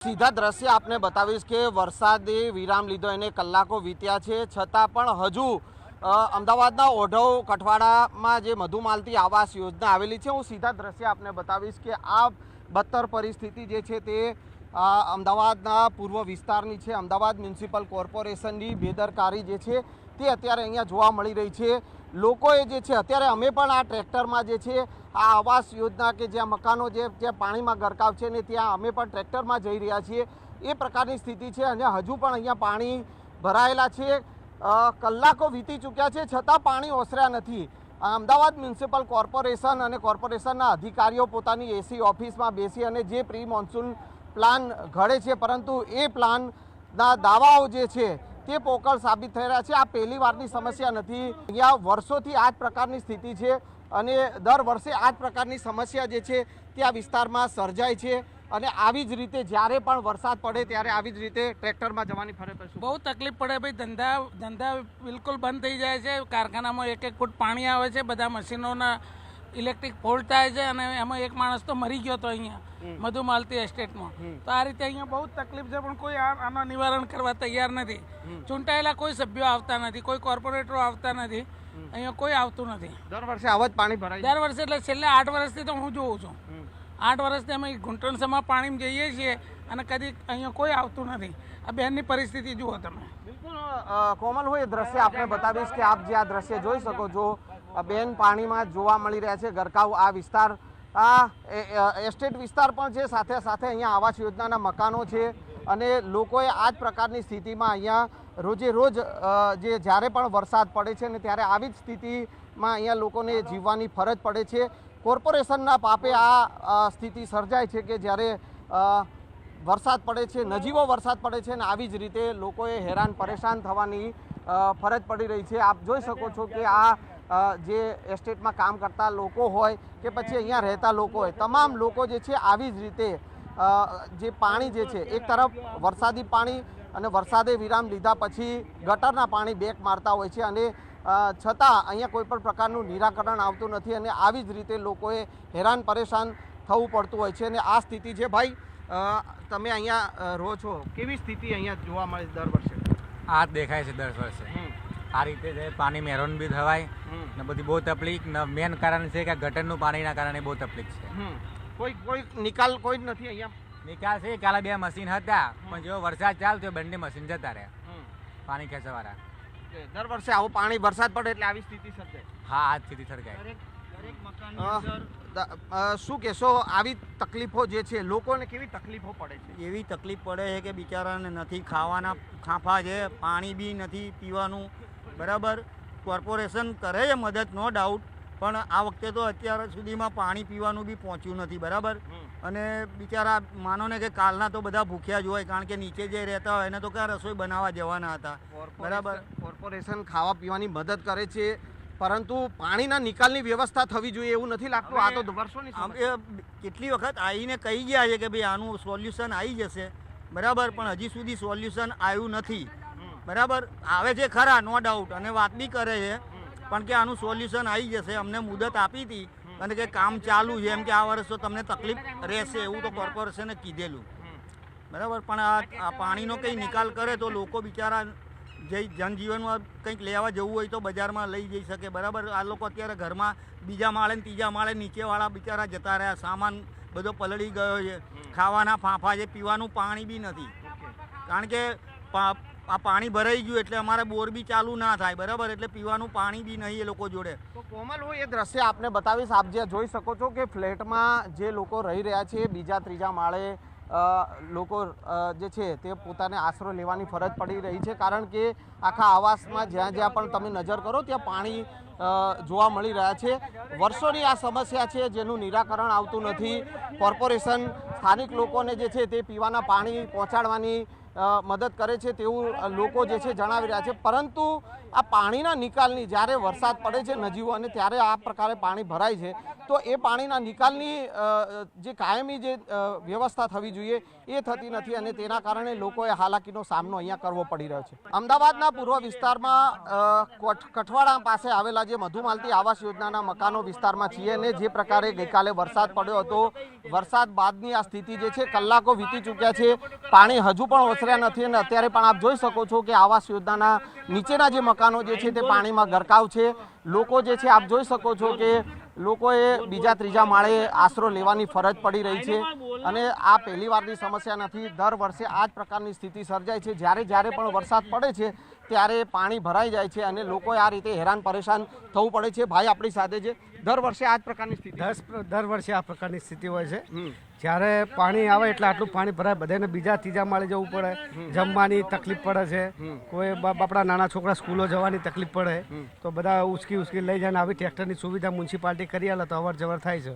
સીધા દ્રશ્ય આપને બતાવીશ કે વરસાદે વિરામ લીધો, એને કલાકો વીત્યા છે. છતાં પણ હજુ અમદાવાદના ઓઢવ કઠવાડામાં જે મધુમાલતી આવાસ યોજના આવેલી છે, હું સીધા દ્રશ્ય આપને બતાવીશ કે આ બદતર પરિસ્થિતિ જે છે તે અમદાવાદના પૂર્વ વિસ્તારની છે. અમદાવાદ મ્યુનિસિપલ કોર્પોરેશનની બેદરકારી જે છે તે અત્યારે અહીંયા જોવા મળી રહી છે. લોકોએ જે છે, અત્યારે અમે પણ આ ટ્રેક્ટરમાં જે છે, આ આવાસ યોજના કે જ્યાં મકાનો જે, જ્યાં પાણીમાં ગરકાવ છે ને ત્યાં અમે પણ ટ્રેક્ટરમાં જઈ રહ્યા છીએ. એ પ્રકારની સ્થિતિ છે અને હજુ પણ અહીંયા પાણી ભરાયેલા છે. કલાકો વીતી ચૂક્યા છે, છતાં પાણી ઓસર્યા નથી. અમદાવાદ મ્યુનિસિપલ કોર્પોરેશન અને કોર્પોરેશનના અધિકારીઓ પોતાની એસી ઓફિસમાં બેસી અને જે પ્રી મોન્સૂન પ્લાન ઘડે છે, પરંતુ એ પ્લાનના દાવાઓ જે છે તે પોકળ સાબિત થઈ રહ્યા છે. આ પહેલી વારની સમસ્યા નથી. અહીંયા વર્ષોથી આ જ પ્રકારની સ્થિતિ છે અને દર વર્ષે આ જ પ્રકારની સમસ્યા જે છે તે આ વિસ્તારમાં સર્જાય છે અને આવી જ રીતે જ્યારે પણ વરસાદ પડે ત્યારે આવી જ રીતે ટ્રેક્ટરમાં જવાની ફરજ પડશે બહુ તકલીફ પડે ભાઈ. ધંધા ધંધા બિલકુલ બંધ થઈ જાય છે. કારખાનામાં એક એક ફૂટ પાણી આવે છે. બધા મશીનોના ઇલેક્ટ્રિક ફોલ્ટ થાય છે અને એમાં એક માણસ તો મરી ગયો હતો અહીંયા મધુમાલતી એસ્ટેટમાં. તો આ રીતે અહીંયા બહુ તકલીફ છે પણ કોઈ આનો નિવારણ કરવા તૈયાર નથી. ચૂંટાયેલા કોઈ સભ્યો આવતા નથી કોઈ કોર્પોરેટરો આવતા નથી અહીંયા કોઈ આવતું નથી. દર વર્ષે આવા જ પાણી ભરાય દર વર્ષે એટલે છેલ્લે આઠ વર્ષથી તો હું જોઉં છું. આઠ વર્ષથી અમે ઘૂંટણસમાં પાણીમાં જઈએ છીએ અને કદી અહીંયા કોઈ આવતું નથી. આ બહેનની પરિસ્થિતિ જુઓ તમે. બિલકુલ કોમલ હોય એ દ્રશ્ય આપણે બતાવીશ કે આપ જે આ દ્રશ્ય જોઈ શકો છો. બેન પાણીમાં જોવા મળી રહ્યા છે, ગરકાવ આ વિસ્તાર, આ એસ્ટેટ વિસ્તાર પણ છે, સાથે સાથે અહીંયા આવાસ યોજનાના મકાનો છે અને લોકોએ આ જ પ્રકારની સ્થિતિમાં અહીંયા રોજે રોજ જે જ્યારે પણ વરસાદ પડે છે ને ત્યારે આવી જ સ્થિતિમાં અહીંયા લોકોને જીવવાની ફરજ પડે છે. કોર્પોરેશનના પાપે આ સ્થિતિ સર્જાય છે કે જ્યારે વરસાદ પડે છે, નજીવો વરસાદ પડે છે અને આવી જ રીતે લોકોએ હેરાન પરેશાન થવાની ફરજ પડી રહી છે. આપ જોઈ શકો છો કે આ જે એસ્ટેટમાં કામ કરતા લોકો હોય કે પછી અહીંયા રહેતા લોકો હોય, તમામ લોકો જે છે આવી જ રીતે જે પાણી જે છે, એક તરફ વરસાદી પાણી અને વરસાદે વિરામ લીધા પછી ગટરના પાણી બેક મારતા હોય છે અને છતાં અહીંયા કોઈ પણ પ્રકારનું નિરાકરણ આવતું નથી અને આવી જ રીતે લોકોએ હેરાન પરેશાન થવું પડતું હોય છે અને આ સ્થિતિ છે ભાઈ તમે અહીંયા રહો છો. કેવી સ્થિતિ અહીંયા જોવા મળે દર વર્ષે? આ દેખાય છે દર વર્ષે. આ રીતે છે પાણી મેરોન બી થવાય ને બધી બહુ તકલીફ. ને મેન કારણ છે કે ગટરનું પાણીના કારણે બહુ તકલીફ છે. કોઈ કોઈ નિકાલ કોઈ જ નથી અહીંયા? નિકાલ છે કાલે બે મશીન હતા પણ જેવો વરસાદ ચાલતો બંને મશીન જતા રહ્યા. પાણી ખેંચવાળા દર વર્ષે આવું પાણી વરસાદ પડે એટલે આવી સ્થિતિ સર્જાય. હા આ સ્થિતિ સર્જાય. શું કહેશો? આવી તકલીફો જે છે લોકોને કેવી તકલીફો પડે છે? એવી તકલીફ પડે છે કે બિચારાને નથી ખાવાના ખાંફા છે પાણી બી નથી પીવાનું. બરાબર? કોર્પોરેશન કરે છે મદદ નો ડાઉટ પણ આ વખતે તો અત્યાર સુધીમાં પાણી પીવાનું બી પહોંચ્યું નથી બરાબર? અને બિચારા માનો ને કે કાલના તો બધા ભૂખ્યા જ હોય કારણ કે નીચે જે રહેતા હોય એને તો ક્યાં રસોઈ બનાવવા જવાના હતા બરાબર? કોર્પોરેશન ખાવા પીવાની મદદ કરે છે પરંતુ પાણીના નિકાલની વ્યવસ્થા થવી જોઈએ એવું નથી લાગતું? આ તો વર્ષોની કેટલી વખત આવીને કહી ગયા છે કે ભાઈ આનું સોલ્યુશન આવી જશે બરાબર? પણ હજી સુધી સોલ્યુશન આવ્યું નથી. બરાબર? આવે છે ખરા નો ડાઉટ અને વાત બી કરે છે. પણ કે આનું સોલ્યુશન આવી જશે. અમને મુદત આપી હતી. અને કે કામ ચાલુ છે. એમ કે આ વર્ષ તો તમને તકલીફ રહેશે. એવું તો કોર્પોરેશને કીધેલું. બરાબર? પણ આ પાણીનો કંઈ નિકાલ કરે તો લોકો બિચારા જે જનજીવનમાં કંઈક લેવા જવું હોય તો બજારમાં લઈ જઈ શકે. બરાબર? આ લોકો અત્યારે ઘરમાં બીજા માળે ને ત્રીજા માળે નીચેવાળા બિચારા જતા રહ્યા. સામાન બધો પલળી ગયો છે. ખાવાના ફાંફા છે. પીવાનું પાણી બી નથી. કારણ કે આ પાણી ભરાઈ ગયું એટલે અમારે બોર બી ચાલુ ના થાય, બરાબર? એટલે પીવાનું પાણી બી નહીં એ લોકો જોડે. તો કોમલ, હું એ દ્રશ્ય આપને બતાવીશ. આપ જે જોઈ શકો છો કે ફ્લેટમાં જે લોકો રહી રહ્યા છે, બીજા, ત્રીજા માળે લોકો જે છે તે પોતાને આશરો લેવાની ફરજ પડી રહી છે. કારણ કે આખા આવાસમાં જ્યાં જ્યાં પણ તમે નજર કરો, ત્યાં પાણી જોવા મળી રહ્યા છે. વર્ષોની આ સમસ્યા છે જેનું નિરાકરણ આવતું નથી. કોર્પોરેશન સ્થાનિક લોકોને જે છે તે પીવાના પાણી પહોંચાડવાની મદદ કરે છે તેવું લોકો જે છે જણાવી રહ્યા છે. પરંતુ આ પાણીના નિકાલની જ્યારે વરસાદ પડે છે નજીવો અને ત્યારે આ પ્રકારે પાણી ભરાય છે. તો એ પાણીના નિકાલની જે કાયમી જે વ્યવસ્થા થવી જોઈએ એ થતી નથી અને તેના કારણે લોકોએ હાલાકીનો સામનો અહીંયા કરવો પડી રહ્યો છે. અમદાવાદના પૂર્વ વિસ્તારમાં કોઠ- કઠવાડા પાસે આવેલા જે મધુમાલતી આવાસ યોજનાના મકાનો વિસ્તારમાં છીએ અને જે પ્રકારે ગઈકાલે વરસાદ પડ્યો હતો, વરસાદ બાદની આ સ્થિતિ જે છે, કલાકો વીતી ચૂક્યા છે. પાણી હજુ પણ ઓસર્યા નથી અને અત્યારે પણ આપ જોઈ શકો છો કે આવાસ યોજનાના નીચેના જે મકાનો જે છે તે પાણીમાં ગરકાવ છે. લોકો જે છે, આપ જોઈ શકો છો કે લોકોએ બીજા ત્રીજા માળે આશરો લેવાની ફરજ પડી રહી છે અને આ પહેલી વારની સમસ્યા નથી. દર વર્ષે આ જ પ્રકારની સ્થિતિ સર્જાય છે. જ્યારે જ્યારે પણ વરસાદ પડે છે ત્યારે પાણી ભરાઈ જાય છે અને લોકોએ આ રીતે હેરાન પરેશાન થવું પડે છે. ભાઈ આપણી સાથે છે. દર વર્ષે આ જ પ્રકારની સ્થિતિ દસ દર વર્ષે આ પ્રકારની સ્થિતિ હોય છે. જ્યારે પાણી આવે એટલે આટલું પાણી ભરાય. બધાને બીજા ત્રીજા માળે જવું પડે. જમવાની તકલીફ પડે છે. કોઈ આપણા નાના છોકરા સ્કૂલો જવાની તકલીફ પડે. તો બધા ઉચકી ઉચકી લઈ જાય આવી ટ્રેક્ટરની સુવિધા મ્યુનિસિપાલિટી કરી આલે તો અવર જવર થાય છે.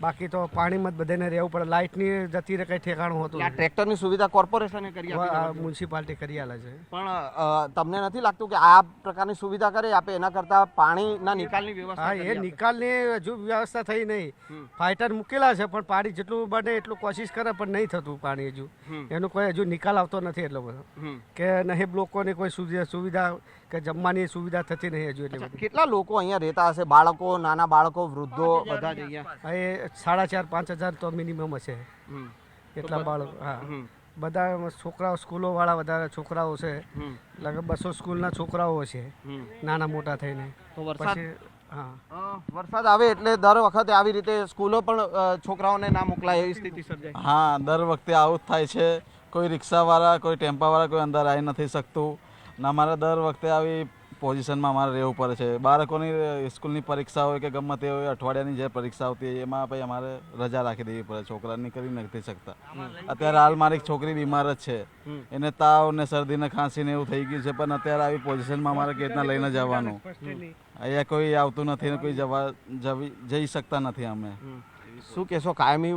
બાકી તો પાણીમાં જ બધાને રહેવું પડે. લાઇટની જતી રહે કંઈ ઠેકાણું હતું ટ્રેક્ટરની સુવિધા કોર્પોરેશને કરી. મ્યુનિસિપાલિટી કરી આલે છે. પણ અ, તમને નથી લાગતું કે આ પ્રકારની સુવિધા કરે આપે એના કરતા પાણીના નિકાલની વ્યવસ્થા હા એ. નિકાલની હજુ વ્યવસ્થા થઈ નહીં. ફાઇટર મૂકેલા છે પણ પાણી જેટલું બને એટલું કોશિશ કરે પણ નહીં થતું પાણી હજુ. એનો કોઈ હજુ નિકાલ આવતો નથી એટલો બધો. કે નહીં લોકોની કોઈ સુવિધા સુવિધા કે જમવાની સુવિધા થતી નહીં હજુ એટલે કેટલા લોકો અહીંયા રહેતા હશે? બાળકો નાના બાળકો વૃદ્ધો? બધા જ અહીંયા? એ સાડા ચાર પાંચ હજાર તો મિનિમમ હશે. એટલા બાળકો? હા. બધા છોકરાઓ સ્કૂલો વાળા વધારે છોકરાઓ છે. લગભગ બસો સ્કૂલના છોકરાઓ છે. નાના મોટા થઈને. પછી હા. વરસાદ આવે એટલે દર વખતે આવી રીતે સ્કૂલો પણ છોકરાઓને ના મોકલાય એવી સ્થિતિ સર્જાય. હા દર વખતે આવું જ થાય છે. કોઈ રિક્ષાવાળા કોઈ ટેમ્પાવાળા કોઈ અંદર આવી નથી શકતું. ને અમારે દર વખતે આવી પોઝિશનમાં અમારે રહેવું પડે છે. બાળકોની સ્કૂલની પરીક્ષા હોય કે ગમે તે હોય અઠવાડિયાની જે પરીક્ષા આવતી હોય એમાં ભાઈ અમારે રજા રાખી દેવી પડે. છોકરા નીકળી નથી શકતા. અત્યારે હાલ મારી એક છોકરી બીમાર જ છે. એને તાવ ને શરદી ને ખાંસી ને એવું થઈ ગયું છે પણ અત્યારે આવી પોઝિશનમાં અમારે કેવી રીતના લઈને જવાનું. અહીંયા કોઈ આવતું નથી ને કોઈ જવા જવી જઈ શકતા નથી અમે. શું કહેશો, કાયમી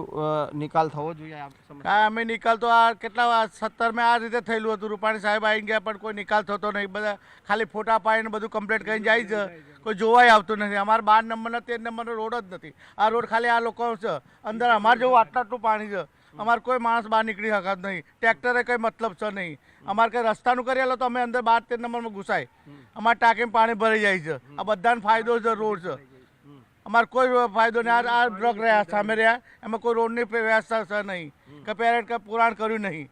નિકાલ થવો જોઈએ કાયમી નિકાલ તો આ કેટલા સત્તરમાં આ રીતે થયેલું હતું. રૂપાણી સાહેબ આવી ગયા પણ કોઈ નિકાલ થતો નહીં. બધા ખાલી ફોટા પાડીને બધું કમ્પ્લેટ કરીને જાય છે. કોઈ જોવાય આવતું નથી. અમારા બાર નંબરનો, તેર નંબરનો રોડ જ નથી. આ રોડ ખાલી આ લોકો છે. અંદર અમારે જેવું આટલું આટલું પાણી છે. અમારે કોઈ માણસ બહાર નીકળી શકાત નહીં. ટ્રેક્ટરે કંઈ મતલબ છે નહીં. અમારે કંઈ રસ્તાનું કરી તો અમે અંદર બાર તેર નંબરમાં ઘૂસાય. અમારે ટાંકીમાં પાણી ભરાઈ જાય છે. આ બધાને ફાયદો છે, રોડ છે. અમારે કોઈ ફાયદો નહીં. આ ડ્રગ રહ્યા સામે રહ્યા. એમાં કોઈ રોડની વ્યવસ્થા છે નહીં. કે પેરેન્ટ કે પુરાણ કર્યું નહીં.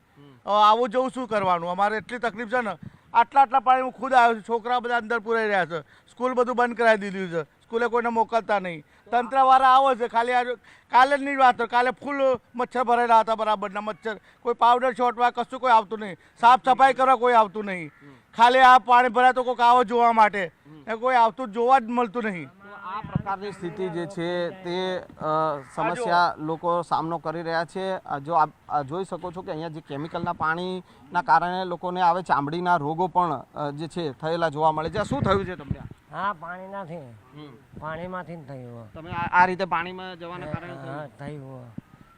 આવું જવું શું કરવાનું? અમારે એટલી તકલીફ છે ને. આટલા આટલા પાણી હું ખુદ આવ્યો છું. છોકરા બધા અંદર પુરાઈ રહ્યા છે. સ્કૂલ બધું બંધ કરાવી દીધું છે. સ્કૂલે કોઈને મોકલતા નહીં. તંત્રવાળા આવે છે. ખાલી આ કાલે જ નહીં વાત. કાલે ફૂલ મચ્છર ભરેલા હતા બરાબરના મચ્છર. કોઈ પાવડર છોટવા કશું કોઈ આવતું નહીં. સાફ સફાઈ કરવા કોઈ આવતું નહીં. ખાલી આ પાણી ભરાય તો કોઈક આવો જોવા માટે. કોઈ આવતું જોવા જ મળતું નહીં. આ પ્રકારની સ્થિતિ જે છે તે સમસ્યા લોકો સામનો કરી રહ્યા છે. જો આપ આ જોઈ શકો છો કે અહીંયા જે કેમિકલના પાણીના કારણે લોકોને આવે ચામડીના રોગો પણ જે છે થયેલા જોવા મળે છે. આ શું થયું છે તમને? હા પાણી નથી પાણીમાંથી થયું તમે આ રીતે પાણીમાં જવાના કારણે થયું? થયું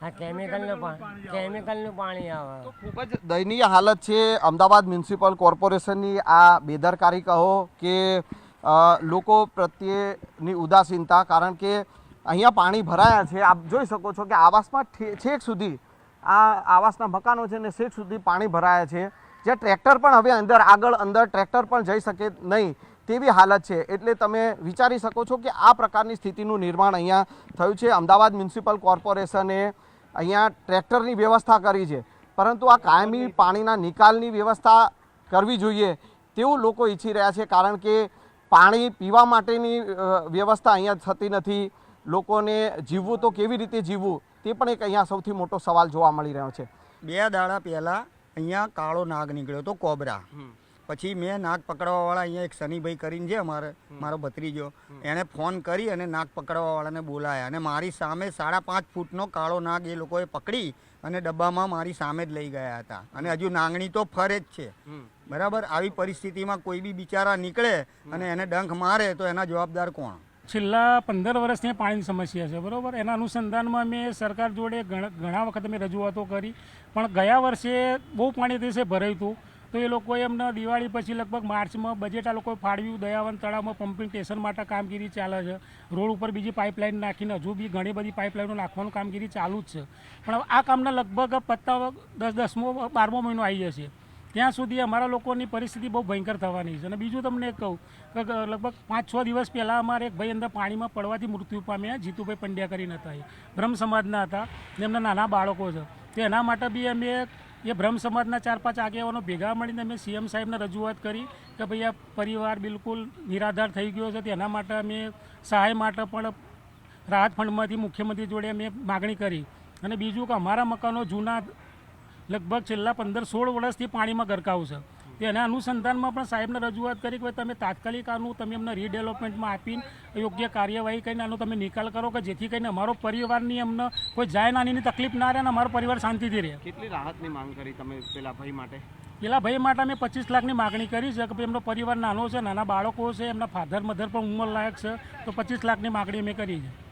આ કેમિકલનું પાણી કેમિકલનું પાણી આવે. ખૂબ જ દયનીય હાલત છે. અમદાવાદ મ્યુનિસિપલ કોર્પોરેશનની આ બેદરકારી કહો કે લોકો પ્રત્યેની ઉદાસીનતા, કારણ કે અહીંયા પાણી ભરાયા છે. આપ જોઈ શકો છો કે આવાસમાં છેક સુધી આ આવાસના મકાનો છે ને છેક સુધી પાણી ભરાયા છે. જ્યાં ટ્રેક્ટર પણ હવે અંદર, આગળ અંદર ટ્રેક્ટર પણ જઈ શકે નહીં તેવી હાલત છે. એટલે તમે વિચારી શકો છો કે આ પ્રકારની સ્થિતિનું નિર્માણ અહીંયા થયું છે. અમદાવાદ મ્યુનિસિપલ કોર્પોરેશને અહીંયા ટ્રેક્ટરની વ્યવસ્થા કરી છે. પરંતુ આ કાયમી પાણીના નિકાલની વ્યવસ્થા કરવી જોઈએ તેવું લોકો ઈચ્છી રહ્યા છે. કારણ કે પાણી પીવા માટેની વ્યવસ્થા અહીંયા થતી નથી. લોકોને જીવવું તો કેવી રીતે જીવવું તે પણ એક અહીંયા સૌથી મોટો સવાલ જોવા મળી રહ્યો છે. બે દાડા પહેલાં અહીંયા કાળો નાગ નીકળ્યો હતો કોબરા. પછી મેં નાગ પકડવાવાળા અહીંયા એક શનિભાઈ કરીને છે અમારે મારો ભત્રીજો એણે ફોન કરી અને નાગ પકડવાવાળાને બોલાયા અને મારી સામે સાડા પાંચ ફૂટનો કાળો નાગ એ લોકોએ પકડી અને ડબ્બામાં મારી સામે જ લઈ ગયા હતા. અને હજુ નાંગણી તો ફરે જ છે. બરાબર? આવી પરિસ્થિતિમાં કોઈ બી બિચારા નીકળે અને એને ડંખ મારે તો એના જવાબદાર કોણ? છેલ્લા પંદર વર્ષની પાણીની સમસ્યા છે બરાબર? એના અનુસંધાનમાં મેં સરકાર જોડે ઘણા વખત મેં રજૂઆતો કરી. પણ ગયા વર્ષે બહુ પાણી દિવસે ભરાયું હતું. તો એ લોકોએ એમને દિવાળી પછી લગભગ માર્ચમાં બજેટ આ લોકોએ ફાળવ્યું. દયાવન તળાવમાં પમ્પિંગ સ્ટેશન માટે કામગીરી ચાલે છે. રોડ ઉપર બીજી પાઇપલાઇન નાખીને હજુ બી ઘણી બધી પાઇપલાઇનો નાખવાનું કામગીરી ચાલુ જ છે. પણ આ કામના લગભગ પત્તા દસ, દસમો, બારમો મહિનો આવી જશે. ત્યાં સુધી અમારા લોકોની પરિસ્થિતિ બહુ ભયંકર થવાની છે. અને બીજું તમને કહું કે લગભગ પાંચ, છ દિવસ પહેલાં અમારે એક ભાઈ અંદર પાણીમાં પડવાથી મૃત્યુ પામ્યા જીતુભાઈ પંડ્યા કરીને હતા એ. બ્રહ્મ સમાજના હતા ને એમના નાના બાળકો છે. તો એના માટે બી અમે એ બ્રહ્મ સમાજના ચાર પાંચ આગેવાનો ભેગા મળીને અમે સીએમ સાહેબને રજૂઆત કરી કે ભાઈ આ પરિવાર બિલકુલ નિરાધાર થઈ ગયો છે, તેના માટે અમે સહાય માટે પણ રાહત ફંડમાંથી મુખ્યમંત્રી જોડે અમે માગણી કરી. અને બીજું કે અમારા મકાનો જૂના લગભગ છેલ્લા પંદર સોળ વર્ષથી પાણીમાં ગરકાવ છે. તેના અનુસંધાનમાં પણ સાહેબને રજૂઆત કરી કે તમે તાત્કાલિક આનું તમે એમને રીડેવલપમેન્ટમાં આપીને યોગ્ય કાર્યવાહી કરીને આનો તમે નિકાલ કરો કે જેથી કરીને અમારો પરિવારની એમને કોઈ જાય નાનીની તકલીફ ના રહે અને અમારો પરિવાર શાંતિથી રહે. કેટલી રાહતની માંગ કરી તમે પેલા ભાઈ માટે? પેલા ભાઈ માટે અમે પચીસ લાખની માગણી કરી છે કે ભાઈ એમનો પરિવાર નાનો છે નાના બાળકો છે એમના ફાધર મધર પણ ઉંમર લાયક છે તો પચીસ લાખની માગણી અમે કરી છે.